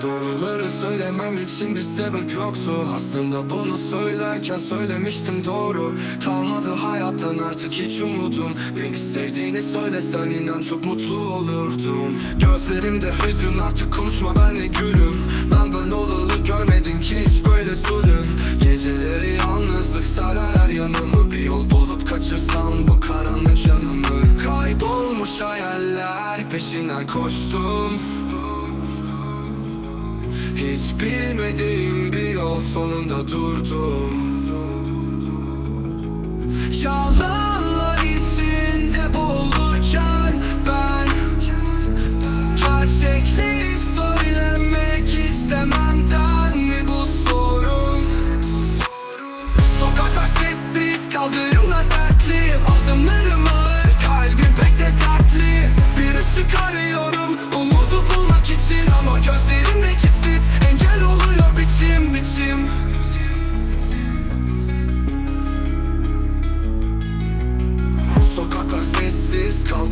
Doğruları söylemem için bir sebep yoktu. Aslında bunu söylerken söylemiştim doğru. Kalmadı hayattan artık hiç umudum. Beni sevdiğini söylesen inan çok mutlu olurdum. Gözlerimde hüzün artık konuşma benle gülüm. Ben böyle olalı görmedim ki hiç böyle zulüm. Geceleri yalnızlık sarar yanımı. Bir yol bulup kaçırsam bu karanlık yanımı. Kaybolmuş hayaller peşinden koştum bilmediğim bir yol sonunda durdum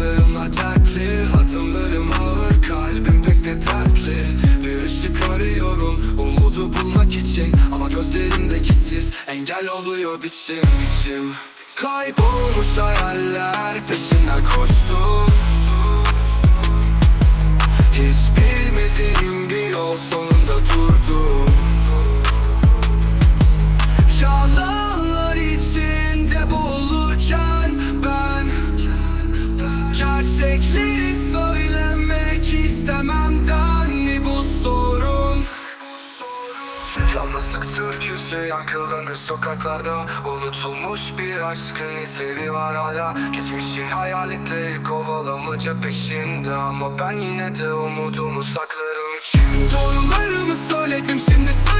kaldırımlar dertli Adımlarım ağır kalbim pek de dertli. Bir ışık arıyorum umudu bulmak için. Ama gözlerimdeki sis engel oluyor biçim biçim. Kaybolmuş hayaller Gerçekleri söylemek istememden mi bu sorun? Yalnızlık türküsü yankılanır sokaklarda Unutulmuş bir aşkın izleri var hala Geçmişin hayaletleri kovalamaca peşinde Ama ben yine de umudumu saklarım Doğrularımı söyledim şimdi hayat